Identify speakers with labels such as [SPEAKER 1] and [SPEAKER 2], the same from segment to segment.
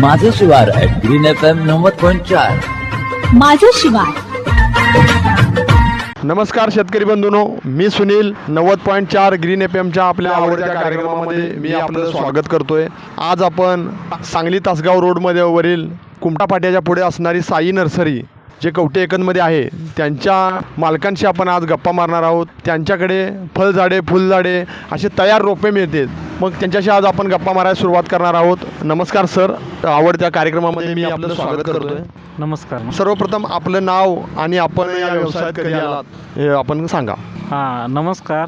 [SPEAKER 1] माझं शिवार green F M नव्वद पॉईंट चार.
[SPEAKER 2] माझं शिवार.
[SPEAKER 3] नमस्कार शेतकरी बंधूंनो मी सुनील नव्वद पॉईंट चार ग्रीन एफ एमच्या आपल्या आवडत्या कार्यक्रमामध्ये मी आपलं स्वागत करतोय. आज आपण सांगली तासगाव रोडमध्ये वरील कुमटा फाट्याच्या पुढे असणारी साई नर्सरी जे कवटे एकंदमध्ये आहे त्यांच्या मालकांशी आपण आज गप्पा मारणार आहोत. त्यांच्याकडे फळझाडे फुलझाडे असे तयार रोपे मिळतात मग त्यांच्याशी आज आपण गप्पा मारायला सुरुवात करणार आहोत. नमस्कार सर. आवडत्या कार्यक्रमामध्ये मी आपलं स्वागत करतोय.
[SPEAKER 4] नमस्कार
[SPEAKER 3] सर्वप्रथम आपलं नाव आणि आपण या व्यवसायात कधी आलात? हे आपण सांगा.
[SPEAKER 4] हां नमस्कार.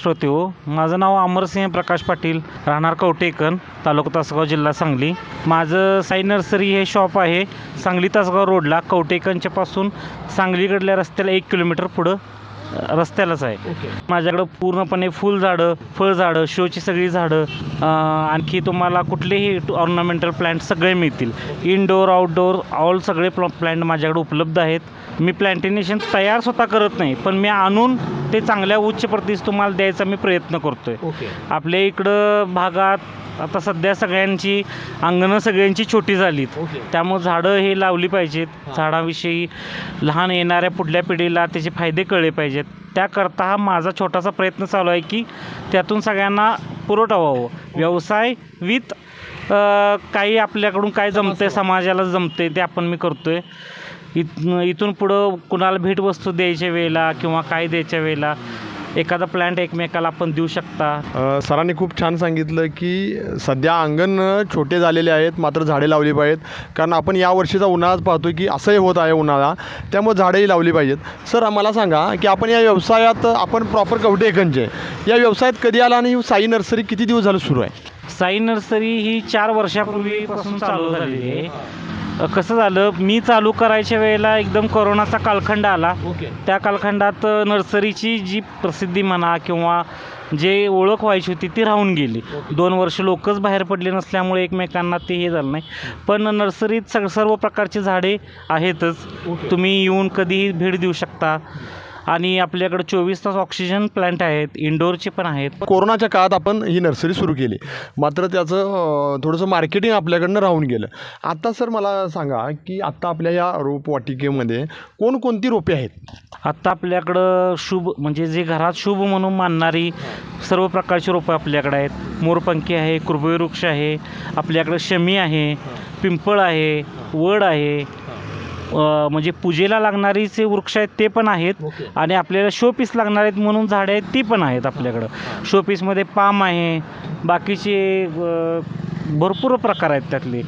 [SPEAKER 4] श्रोते हो माझं नाव अमरसिंह प्रकाश पाटील राहणार कवटेकन तालुका तासगाव जिल्हा सांगली. माझं साई नर्सरी हे शॉप आहे सांगली तासगाव रोडला कवटेकनच्या पासून सांगलीकडल्या रस्त्याला एक किलोमीटर पुढं रस्त्यालाच आहे. माझ्याकडं पूर्णपणे फुलझाडं फळझाडं शोची सगळी झाडं आणखी तुम्हाला कुठलेही ऑर्नामेंटल प्लांट सगळे मिळतील. इनडोअर आउटडोअर ऑल सगळे प्ल प्लांट माझ्याकडे उपलब्ध आहेत. मी प्लॅन्टेनेशन तयार स्वतः करत नाही पण मी आणून ते चांगल्या उच्च प्रतीस तुम्हाला द्यायचा मी प्रयत्न करतोय. आपल्या इकडं भागात आता सध्या सगळ्यांची अंगणं सगळ्यांची छोटी झालीत. त्यामुळे झाडं हे लावली पाहिजेत. झाडाविषयी लहान येणाऱ्या पुढल्या पिढीला त्याचे फायदे कळले पाहिजेत. त्याकरता हा माझा छोटासा प्रयत्न चालू आहे की त्यातून सगळ्यांना पुरवठा व्हावं. व्यवसाय विथ काही आपल्याकडून काय जमते समाजाला जमते ते आपण मी करतोय. इत इथून पुढं कुणाला भेटवस्तू द्यायच्या वेळेला किंवा काय द्यायच्या वेळेला एखादा प्लॅन्ट एकमेकाला आपण देऊ शकता?
[SPEAKER 3] सरांनी खूप छान सांगितलं की सध्या अंगण छोटे झालेले आहेत मात्र झाडे लावली पाहिजेत. कारण आपण या वर्षीचा उन्हाळाच पाहतो की असंही होत आहे उन्हाळा. त्यामुळे झाडेही लावली पाहिजेत. सर आम्हाला सांगा की आपण या व्यवसायात आपण प्रॉपर कवटे एकंचे या व्यवसायात कधी आला आणि साई नर्सरी किती दिवस झालं सुरू आहे?
[SPEAKER 4] साई नर्सरी ही चार वर्षापूर्वीपासून चालू झालेली आहे. कसं झालं? मी चालू करायच्या वेळेला एकदम कोरोनाचा कालखंड आला. त्या कालखंडात नर्सरीची जी प्रसिद्धी म्हणा किंवा जे ओळख व्हायची होती ती राहून गेली. दोन वर्ष लोकच बाहेर पडले नसल्यामुळे एकमेकांना ते हे झालं नाही. पण नर्सरीत सग सर्व प्रकारची झाडे आहेतच. तुम्ही येऊन कधीही भेट देऊ शकता. आणि आपल्याकडे चोवीस तास ऑक्सिजन प्लांट आहेत इंडोरचे पण आहेत.
[SPEAKER 3] कोरोनाच्या काळात आपण ही नर्सरी सुरू केली. मात्र त्याचं थोडंसं मार्केटिंग आपल्याकडनं राहून गेलं. आता सर मला सांगा की आत्ता आपल्या या रोपवाटिकेमध्ये कोणकोणती रोपे आहेत?
[SPEAKER 4] आत्ता आपल्याकडं शुभ म्हणजे जे घरात शुभ म्हणून मानणारी सर्व प्रकारची रोपं आपल्याकडे आहेत. मोरपंखी आहे कुरबुरवृक्ष आहे आपल्याकडं शमी आहे पिंपळ आहे वड आहे म्हणजे पूजेला लागणारी जे वृक्ष आहेत ते पण आहेत आणि आपल्याला शो पीस लागणार आहेत म्हणून झाडे आहेत ती पण आहेत आपल्याकडं. शो पीसमध्ये पाम आहे बाकीचे भरपूर प्रकार आहेत त्यातले.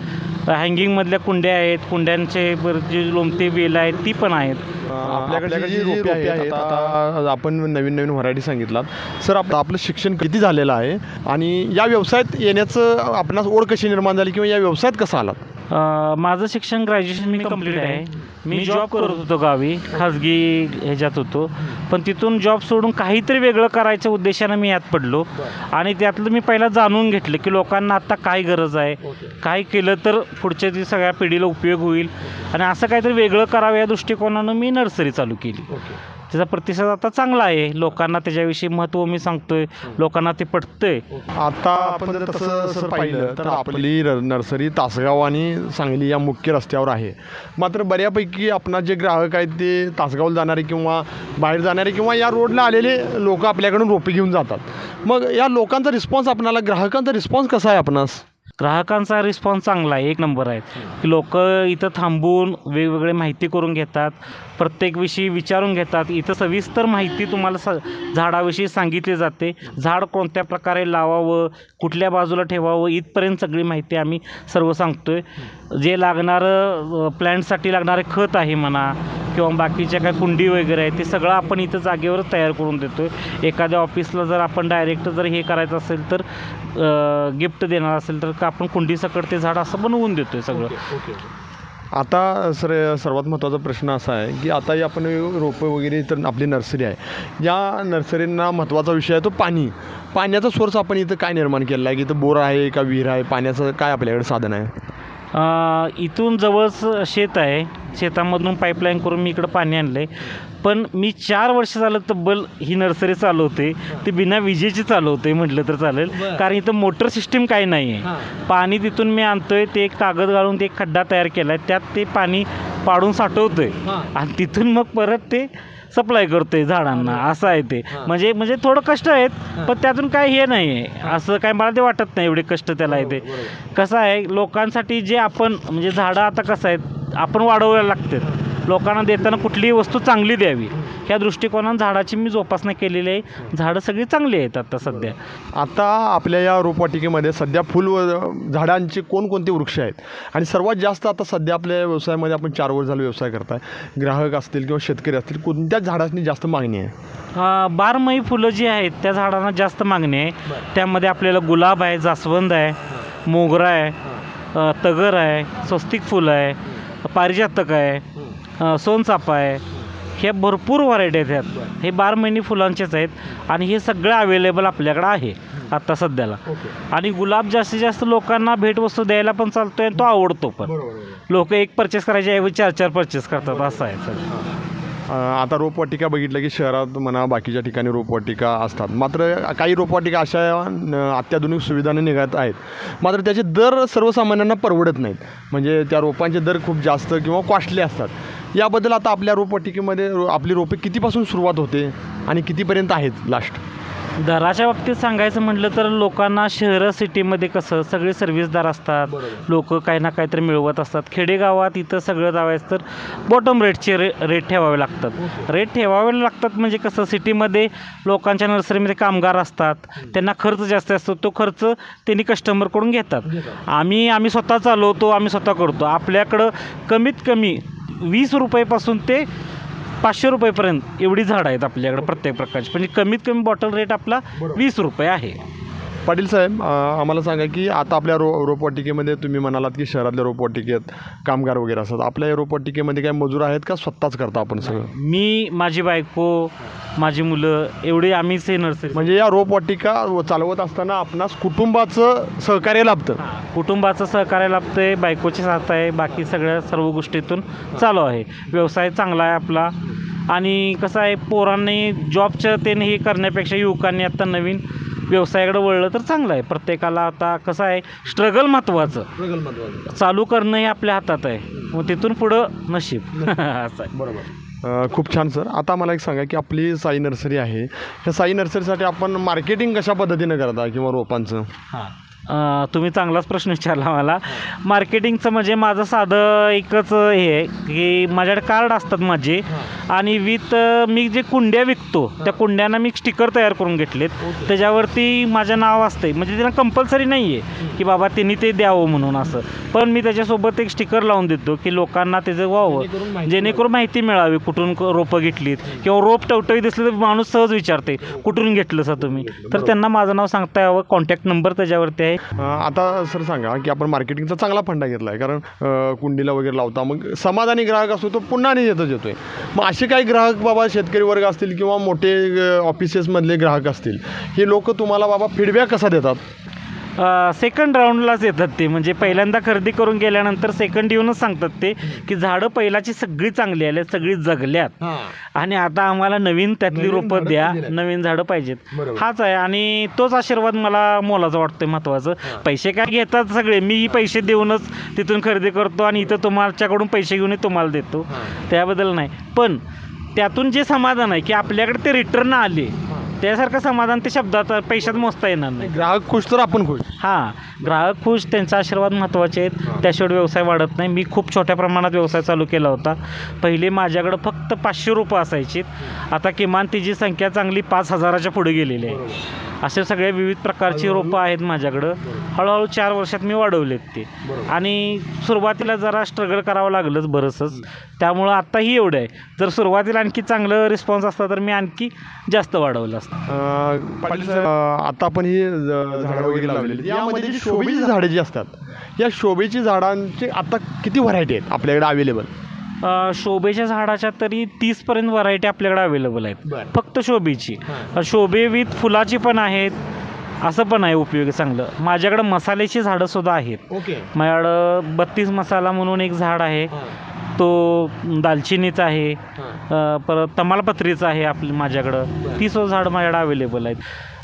[SPEAKER 4] हँगिंगमधल्या कुंड्या आहेत कुंड्यांचे जे लोमते वेल आहेत ती पण आहेत.
[SPEAKER 3] आपल्याकडे जी रोपे आहेत आता आपण नवीन नवीन व्हरायटी सांगितलात. सर आप आपलं शिक्षण किती झालेलं आहे? आणि या व्यवसायात येण्याचं आपणास ओढ कशी निर्माण झाली किंवा या व्यवसायात कसं आलात?
[SPEAKER 4] माझं शिक्षण ग्रॅज्युएशन मी कंप्लीट आहे. मी जॉब करत होतो गावी खाजगी ह्याच्यात होतो. पण तिथून जॉब सोडून काहीतरी वेगळं करायच्या उद्देशानं मी यात पडलो. आणि त्यातलं मी पहिला जाणून घेतलं की लोकांना आत्ता काय गरज आहे काय केलं तर पुढच्या ती सगळ्या पिढीला उपयोग होईल. आणि असं काहीतरी वेगळं करावं या दृष्टिकोनानं मी नर्सरी चालू केली. त्याचा प्रतिसाद आता चांगला आहे. लोकांना त्याच्याविषयी महत्त्व मी सांगतोय. लोकांना ते पटतंय.
[SPEAKER 3] आता आपण जर तसं सर पाहिलं तर आपली र- नर्सरी तासगाव आणि सांगली या मुख्य रस्त्यावर आहे. मात्र बऱ्यापैकी आपणा जे ग्राहक आहेत ते तासगावला जाणारे किंवा बाहेर जाणारे किंवा या रोडला आलेले लोक आपल्याकडून रोपे घेऊन जातात. मग या लोकांचा रिस्पॉन्स आपणाला ग्राहकांचा रिस्पॉन्स कसा आहे आपणास?
[SPEAKER 4] ग्राहकांचा रिस्पॉन्स चांगला आहे. एक नंबर आहे. की लोक इथं थांबून वेगवेगळे माहिती करून घेतात. प्रत्येक विषयी विचारून घेतात. इथं सविस्तर माहिती तुम्हाला स झाडाविषयी सांगितली जाते. झाड कोणत्या प्रकारे लावावं कुठल्या बाजूला ठेवावं इथपर्यंत सगळी माहिती आम्ही सर्व सांगतो आहे जे लागणारं प्लॅन्टसाठी लागणारे खत आहे म्हणा किंवा बाकीच्या काय कुंडी वगैरे आहे ते सगळं आपण इथं जागेवरच तयार करून देतो आहे एखाद्या ऑफिसला जर आपण डायरेक्ट जर हे करायचं असेल तर गिफ्ट देणार असेल तर का आपण कुंडीसकट ते झाड असं बनवून देतो आहे सगळं
[SPEAKER 3] आता सर सर्वात महत्त्वाचा प्रश्न असा आहे की आता ही आपण रोपं वगैरे तर आपली नर्सरी आहे. या नर्सरींना महत्त्वाचा विषय आहे तो पाणी. पाण्याचा सोर्स आपण इथं काय निर्माण केलेला आहे? की इथं बोर आहे का विहीर आहे? पाण्याचं काय आपल्याकडे साधन आहे?
[SPEAKER 4] इथून जवळच शेत आहे. शेतामधून पाईपलाईन करून मी इकडं पाणी आणलं आहे पण मी चार वर्ष झालं तब्बल ही नर्सरी चालवते ती बिना विजेची चालवते म्हटलं तर चालेल. कारण इथं मोटर सिस्टीम काही नाही आहे पाणी तिथून मी आणतोय ते एक कागद घालून ते एक खड्डा तयार केला आहे त्यात ते पाणी पाडून साठवतोय. आणि तिथून मग परत ते सप्लाय करतोय झाडांना असं आहे ते. म्हणजे म्हणजे थोडं कष्ट आहेत पण त्यातून काय हे नाही. आहे असं काय मला ते वाटत नाही एवढे कष्ट त्याला आहे ते. कसं आहे लोकांसाठी जे आपण म्हणजे झाडं आता कसं आहेत आपण वाढवायला लागतात. लोकांना देताना कुठलीही वस्तू चांगली द्यावी. ह्या दृष्टिकोनानं झाडाची मी जोपासना केलेली आहे. झाडं सगळी चांगली आहेत आता सध्या.
[SPEAKER 3] आता आपल्या या रोपवाटिकेमध्ये सध्या फुल झाडांचे कोणकोणते वृक्ष आहेत? आणि सर्वात जास्त आता सध्या आपल्या व्यवसायामध्ये आपण चार वर्ष झालं व्यवसाय करताय. ग्राहक असतील किंवा शेतकरी असतील कोणत्या झाडांनी जास्त मागणी आहे?
[SPEAKER 4] बारमाही फुलं जी आहेत त्या झाडांना जास्त मागणी आहे. त्यामध्ये आपल्याला गुलाब आहे जास्वंद आहे मोगरा आहे तगर आहे स्वस्तिक फुलं आहे पारिजातक आहे अं, सोनचाफा आहे ह्या भरपूर व्हरायटी आहेत. ह्यात हे बारमाही फुलांचेच आहेत आणि हे सगळं अवेलेबल आपल्याकडं आहे आत्ता सध्याला. आणि गुलाब जास्तीत जास्त लोकांना भेटवस्तू द्यायला पण चालतोय आणि तो आवडतो पण. लोक एक परचेस करायच्या ऐवजी चार चार परचेस करतात असं आहे
[SPEAKER 3] अ, आता रोपवाटिका बघितलं की शहरात म्हणा बाकीच्या ठिकाणी रोपवाटिका असतात. मात्र काही रोपवाटिका अशा न, अत्याधुनिक सुविधाने निघत आहेत. मात्र त्याचे दर सर्वसामान्यांना परवडत नाहीत. म्हणजे त्या रोपांचे दर खूप जास्त किंवा कॉस्टली असतात. याबद्दल आता आपल्या रोपवाटिकेमध्ये रो आपली रोपे कितीपासून सुरुवात होते आणि कितीपर्यंत आहेत लास्ट
[SPEAKER 4] दराच्या बाबतीत सांगायचं म्हटलं तर लोकांना शहरं सिटीमध्ये कसं सगळे सर्व्हिसदार असतात. लोक काही ना काहीतरी मिळवत असतात. खेडेगावात इथं सगळं जावायचं तर बॉटम रेटचे रे रेट ठेवावे लागतात. रेट ठेवावे लागतात म्हणजे कसं सिटीमध्ये लोकांच्या नर्सरीमध्ये कामगार असतात. त्यांना खर्च जास्त असतो. तो खर्च त्यांनी कस्टमरकडून घेतात. आम्ही आम्ही स्वतः चालवतो आम्ही स्वतः करतो. आपल्याकडं कमीत कमी वीस रुपयेपासून ते पाचशे रुपयेपर्यंत एवढी झाडं आहेत आपल्याकडे प्रत्येक प्रकारची. म्हणजे कमीत कमी बॉटल रेट आपला वीस रुपये आहे.
[SPEAKER 3] पाटील साहेब आम्हाला सांगा की आता आपल्या रो रोपवाटिकेमध्ये तुम्ही म्हणालात की शहरातल्या रोपवाटिकेत कामगार वगैरे असतात. आपल्या या रोपवाटिकेमध्ये काय मजूर आहेत का? स्वतःच करता आपण सगळं?
[SPEAKER 4] मी माझी बायको माझी मुलं एवढी आम्हीच हे नर्सरी
[SPEAKER 3] म्हणजे या रोपवाटिका चालवत असताना आपणास कुटुंबाचं सहकार्य लाभतं.
[SPEAKER 4] कुटुंबाचं सहकार्य लाभतंय बायकोची साथ आहे बाकी सगळ्या सर्व गोष्टीतून चालू आहे. व्यवसाय चांगला आहे आपला. आणि कसं आहे पोरांनी जॉबच्या त्याने हे करण्यापेक्षा युवकांनी आता नवीन व्यवसायाकडे वळलं तर चांगलं आहे. प्रत्येकाला आता कसं आहे स्ट्रगल महत्त्वाचं चालू करणं हे आपल्या हातात आहे. मग तिथून पुढं नशीब. असं आहे.
[SPEAKER 3] अ, खूप छान सर. आता मला एक सांगा की आपली साई नर्सरी आहे. ह्या साई नर्सरीसाठी आपण मार्केटिंग कशा पद्धतीनं करता किंवा रोपांचं?
[SPEAKER 4] अं, तुम्ही चांगलाच प्रश्न विचारला मला. मार्केटिंगचं म्हणजे माझं साधं एकच हे आहे की माझ्याकडे कार्ड असतात माझे आणि विथ मी जे कुंड्या विकतो त्या कुंड्यांना मी स्टिकर तयार करून घेतलेत. त्याच्यावरती माझं नाव असतंय. म्हणजे त्यांना कंपल्सरी नाही आहे की बाबा त्यांनी ते द्यावं म्हणून असं. पण मी त्याच्यासोबत एक स्टिकर लावून देतो की लोकांना त्याचं व्हावं. जेणेकरून माहिती मिळावी कुठून रोपं घेतलीत किंवा रोप टवटवी दिसलं तर माणूस सहज विचारते कुठून घेतलं सर तुम्ही? तर त्यांना माझं नाव सांगता यावं. कॉन्टॅक्ट नंबर त्याच्यावरती आहे.
[SPEAKER 3] आता सर सांगा की आपण मार्केटिंगचा चांगला फंडा घेतला आहे कारण कुंडीला वगैरे लावता मग समाधानी ग्राहक असतो तो पुन्हा आणि येतच येतोय मग असे काही ग्राहक बाबा शेतकरी वर्ग असतील किंवा मोठे ऑफिसेसमधले ग्राहक असतील हे लोक तुम्हाला बाबा फीडबॅक कसा देतात?
[SPEAKER 4] सेकंड राऊंडलाच येतात ते. म्हणजे पहिल्यांदा खरेदी करून गेल्यानंतर सेकंड येऊनच सांगतात ते की झाडं पहिलाची सगळी चांगली आली सगळी जगल्यात. आणि आता आम्हाला नवीन त्यातली रोपं द्या. नवीन झाडं पाहिजेत. हाच आहे. आणि तोच आशीर्वाद मला मोलाचा वाटतोय महत्त्वाचं पैसे काय घेतात सगळे. मी पैसे देऊनच तिथून खरेदी करतो आणि इथं तुम्हाच्याकडून पैसे घेऊन तुम्हाला देतो. त्याबद्दल नाही. पण त्यातून जे समाधान आहे की आपल्याकडे ते रिटर्न आले त्यासारखं समाधान ते शब्दात पैशात मोजता येणार नाही.
[SPEAKER 3] ग्राहक खुश तर आपण खुश.
[SPEAKER 4] हां ग्राहक खुश त्यांचा आशीर्वाद महत्त्वाचे आहेत. त्याशिवाय व्यवसाय वाढत नाही. मी खूप छोट्या प्रमाणात व्यवसाय चालू केला होता. पहिले माझ्याकडं फक्त पाचशे रुपये असायची. आता किमान तिची संख्या चांगली पाच हजाराच्या पुढे गेलेली आहे. असे सगळे विविध प्रकारची रोपं आहेत माझ्याकडं. हळूहळू चार वर्षात मी वाढवलेत ते. आणि सुरुवातीला जरा स्ट्रगल करावं लागलंच बरंचच त्यामुळं आत्ताही एवढं आहे. जर सुरुवातीला आणखी चांगलं रिस्पॉन्स असता तर मी आणखी जास्त वाढवलं असतं.
[SPEAKER 3] पाटील साहेब अ, आता आपण ही झाडं वगैरे लावलेली. यामध्ये जी शोभेची झाडं जी असतात या शोभेची झाडांची आता किती व्हरायटी आहेत आपल्याकडे अवेलेबल
[SPEAKER 4] शोभेच्या झाडाच्या तरी तीसपर्यंत व्हरायटी आपल्याकडे अवेलेबल आहेत. फक्त शोभेची. शोभे विथ फुलाची पण आहेत. असं पण आहे उपयोगी चांगलं. माझ्याकडं मसाल्याची झाडं सुद्धा आहेत.
[SPEAKER 3] ओके.
[SPEAKER 4] माझ्याकडं बत्तीस मसाला म्हणून एक झाड आहे. तो दालचिनीचा आहे. परत तमालपत्रीचं आहे आपली माझ्याकडं. ती सुद्धा झाडं माझ्याकडे अवेलेबल आहेत.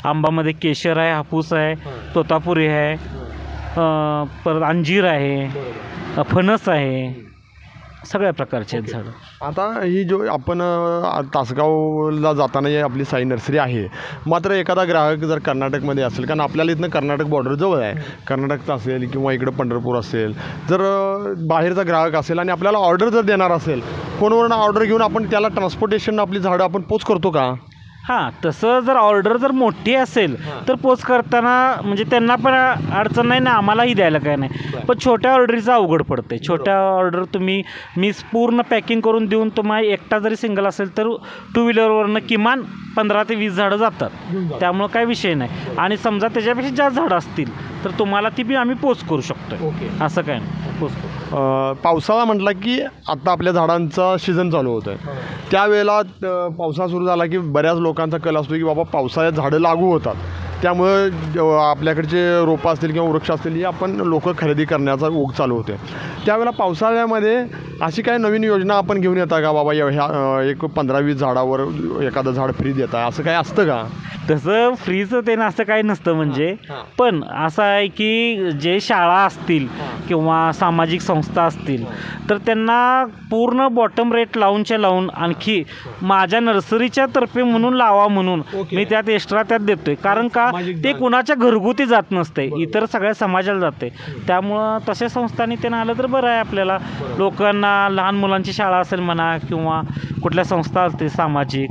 [SPEAKER 4] आंबामध्ये केशर आहे हापूस आहे तोतापुरी आहे. परत अंजीर आहे. फणस आहे. सगळ्या प्रकारचे आहेत झाडं.
[SPEAKER 3] आता ही जो आपण अ, तासगावला जाताना ही आपली साई नर्सरी आहे. मात्र एखादा ग्राहक जर कर्नाटकमध्ये असेल कारण आपल्याला इथनं कर्नाटक बॉर्डर जवळ आहे. कर्नाटकचा असेल किंवा इकडं पंढरपूर असेल जर अ, बाहेरचा ग्राहक असेल आणि आपल्याला ऑर्डर जर देणार असेल फोनवरून ऑर्डर घेऊन आपण त्याला ट्रान्सपोर्टेशन आपली झाडं आपण पोच करतो का?
[SPEAKER 4] हां तसं जर ऑर्डर जर मोठी असेल तर पोच करताना म्हणजे त्यांना पण अडचण नाही ना आम्हालाही द्यायला काय नाही. पण छोट्या ऑर्डरीचं अवघड पडते छोट्या ऑर्डर तुम्ही मी पूर्ण पॅकिंग करून देऊन तुम्हाला एकटा जरी सिंगल असेल तर टू व्हीलरवरनं किमान पंधरा ते वीस झाडं जातात. त्यामुळं काय विषय नाही. आणि समजा त्याच्यापेक्षा जास्त झाडं असतील तर तुम्हाला ती बी आम्ही पोच करू शकतो असं काय नाही. पोच करू.
[SPEAKER 3] अ, पावसाळा म्हटला की आता आपल्या झाडांचा सीझन चालू होतं आहे त्यावेळेला अ, पावसाळा सुरू झाला की बऱ्याच लोकांचा कल असतो की बाबा पावसाळ्यात झाडं लागू होतात. त्यामुळं ज- आपल्याकडचे रोपं असतील किंवा वृक्ष असतील ही आपण लोक खरेदी करण्याचा ओघ चालू होते त्यावेळेला पावसाळ्यामध्ये अशी काय नवीन योजना आपण घेऊन येता का? बाबा या- ह्या अ, एक पंधरा वीस झाडावर एखादं झाड फ्री देता असं काय असतं का?
[SPEAKER 4] तसं फ्रीचं ते ना असं काही नसतं म्हणजे. पण असं आहे की जे शाळा असतील किंवा सामाजिक संस्था असतील तर त्यांना पूर्ण बॉटम रेट लावूनच्या लावून आणखी माझ्या नर्सरीच्या तर्फे म्हणून लावा म्हणून. मी त्यात एक्स्ट्रा त्यात देतोय. कारण का ते. कुणाच्या घरगुती जात नसते. इतर सगळ्या समाजाला जाते. त्यामुळं तशा संस्थांनी त्यांना आलं तर बरं आहे आपल्याला. लोकांना लहान मुलांची शाळा असेल म्हणा किंवा कुठल्या संस्था असतील सामाजिक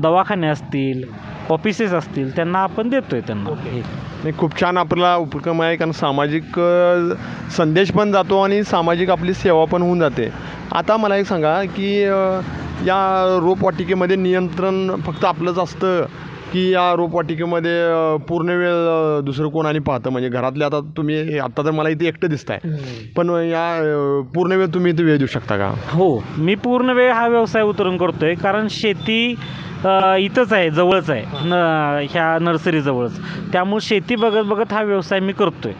[SPEAKER 4] दवाखाने असतील ऑफिसेस असतील त्यांना आपण देतोय त्यांना. हे.
[SPEAKER 3] नाही खूप छान आपला उपक्रम आहे कारण सामाजिक अ, संदेश पण जातो आणि सामाजिक आपली सेवा पण होऊन जाते. आता मला एक सांगा की अ, या रोपवाटिकेमध्ये नियंत्रण फक्त आपलंच असतं की या रोपवाटिकेमध्ये अ, पूर्ण वेळ अ, दुसरं कोण आणि पाहतं? म्हणजे घरातले आता तुम्ही आता तर मला इथे एकटं दिसताय. पण या अ, पूर्ण वेळ तुम्ही इथे वेळ देऊ शकता का?
[SPEAKER 4] हो मी पूर्ण वेळ हा व्यवसाय उतरून करतोय कारण शेती इथंच आहे जवळच आहे. न ह्या नर्सरीजवळच. त्यामुळे शेती बघत बघत हा व्यवसाय मी करतोय.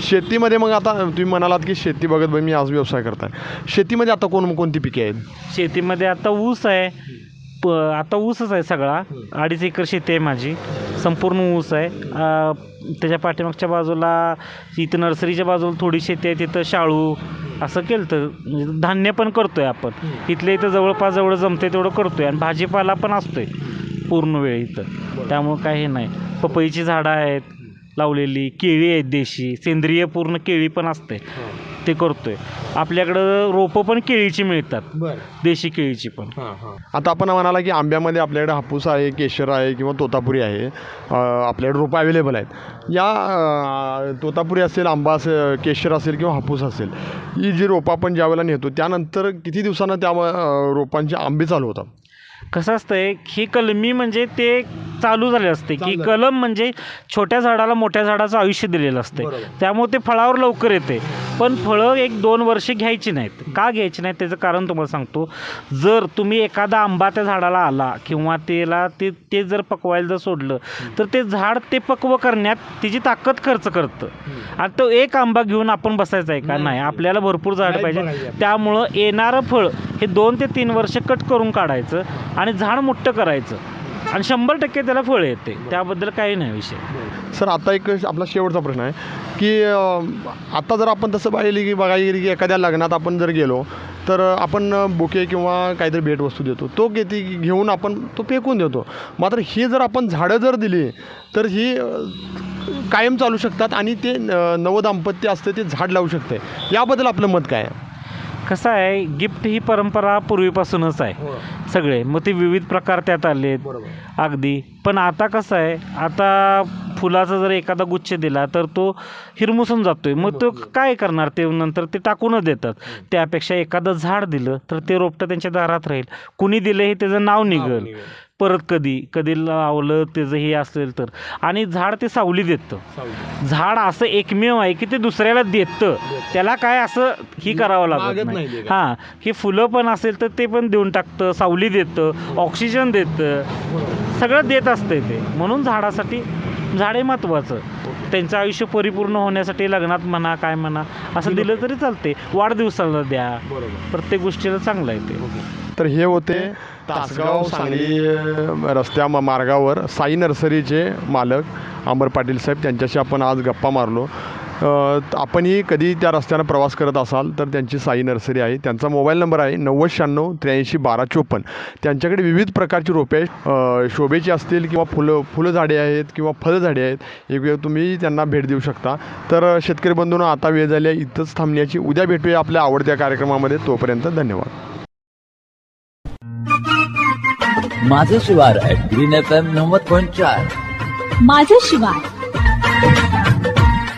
[SPEAKER 3] शेतीमध्ये मग आता तुम्ही म्हणालात की शेती बघत बघ मी आज व्यवसाय करताय. शेतीमध्ये आता कोण कोणती पिके आहेत?
[SPEAKER 4] शेतीमध्ये आता ऊस आहे. प आता ऊसच आहे सगळा. अडीच एकर शेती आहे माझी. संपूर्ण ऊस आहे. त्याच्या पाठीमागच्या बाजूला इथं नर्सरीच्या बाजूला थोडी शेती आहे तिथं शाळू असं केलं तर म्हणजे धान्य पण करतो आहे आपण. इथल्या इथं जवळपास जवळ जमते तेवढं करतो आहे आणि भाजीपाला पण असतो आहे पूर्ण वेळ इथं. त्यामुळं काही नाही. पपईची झाडं आहेत लावलेली केळी आहेत देशी. सेंद्रिय पूर्ण केळी पण असते ते करतोय. आपल्याकडं रोपं पण केळीची मिळतात. देशी केळीची पण.
[SPEAKER 3] आता आपण म्हणाला की आंब्यामध्ये आपल्याकडे हापूस आहे केशर आहे किंवा तोतापुरी आहे. अ, आपल्याकडे रोपं अवेलेबल आहेत. या अ, तोतापुरी असेल आंबा असेल केशर असेल किंवा हापूस असेल ही जी रोपं आपण ज्यावेळेला नेतो त्यानंतर किती दिवसानं त्या अ, रोपांचे आंबे चालू होतात?
[SPEAKER 4] कसं असतंय ही कलमी म्हणजे ते चालू झाले असते की. कलम म्हणजे छोट्या झाडाला मोठ्या झाडाचं आयुष्य दिलेलं असते. त्यामुळे ते फळावर लवकर येते पण फळं एक दोन वर्षे घ्यायची नाहीत. का घ्यायची नाहीत त्याचं कारण तुम्हाला सांगतो. जर तुम्ही एखादा आंबा त्या झाडाला आला किंवा त्याला ते ते जर पकवायला जर सोडलं तर ते झाड ते पक्व करण्यात तिची ताकद खर्च करतं. आणि तो एक आंबा घेऊन आपण बसायचा आहे का? नाही. आपल्याला भरपूर झाड पाहिजे. त्यामुळं येणारं फळ हे दोन ते तीन वर्ष कट करून काढायचं आणि झाड मोठं करायचं. आणि शंभर टक्के त्याला फळ येते. त्याबद्दल काही नाही विषय.
[SPEAKER 3] सर आता एक आपला शेवटचा प्रश्न आहे की आता जर आपण तसं पाहिलं की बघायला गेली की एखाद्या लग्नात आपण जर गेलो तर आपण बुके किंवा काहीतरी भेटवस्तू देतो. तो किती घेऊन आपण तो फेकून देतो. मात्र ही जर आपण झाडं जर दिली तर ही कायम चालू शकतात आणि ते नवदाम्पत्य असतं ते झाड लावू शकते. याबद्दल आपलं मत काय आहे?
[SPEAKER 4] कसं आहे गिफ्ट ही परंपरा पूर्वीपासूनच आहे. सगळे. मग ते विविध प्रकार त्यात आलेत. अगदी. पण आता कसं आहे आता फुलाचा जर एखादा गुच्छ दिला तर तो हिरमुसून जातोय. मग तो काय करणार? ते नंतर ते टाकूनच देतात. त्यापेक्षा एखादं झाड दिलं तर ते रोपटं त्यांच्या दारात राहील. कुणी दिलं हे त्याचं नाव निघल. परत कधी कधी लावलं त्याचं हे असेल तर. आणि झाड ते सावली देतं. झाड असं एकमेव आहे की ते दुसऱ्याला देतं. त्याला काय असं ही करावं लागत नाही. हां हे फुलं पण असेल तर ते पण देऊन टाकतं सावली देतं ऑक्सिजन देतं. सगळं देत असते ते. म्हणून झाडासाठी झाडे महत्त्वाचं. त्यांचं आयुष्य परिपूर्ण होण्यासाठी लग्नात म्हणा काय म्हणा असं दिलं तरी चालते वाढदिवसाला द्या.
[SPEAKER 3] बरोबर.
[SPEAKER 4] प्रत्येक गोष्टीला चांगलं आहे ते.
[SPEAKER 3] तर हे होते तासगाव सांगली रस्त्या मार्गावर साई नर्सरीचे मालक अमर पाटील साहेब त्यांच्याशी आपण आज गप्पा मारलो. आपणही कधी त्या रस्त्यानं प्रवास करत असाल तर त्यांची साई नर्सरी आहे त्यांचा मोबाईल नंबर आहे नव्वद शहाण्णव त्र्याऐंशी बारा चोपन्न. त्यांच्याकडे विविध प्रकारची रोपे शोभेची असतील किंवा फुलं फुलं झाडे आहेत किंवा फळझाडे आहेत. एक वेळ तुम्ही त्यांना भेट देऊ शकता. तर शेतकरी बंधूंनो आता वेळ झाली आहे इथंच थांबण्याची. उद्या भेटूया आपल्या आवडत्या कार्यक्रमामध्ये. तोपर्यंत धन्यवाद.
[SPEAKER 1] माझं शिवार ग्रीन एफ एम नव्वद पॉईंट चार.
[SPEAKER 2] माझं शिवार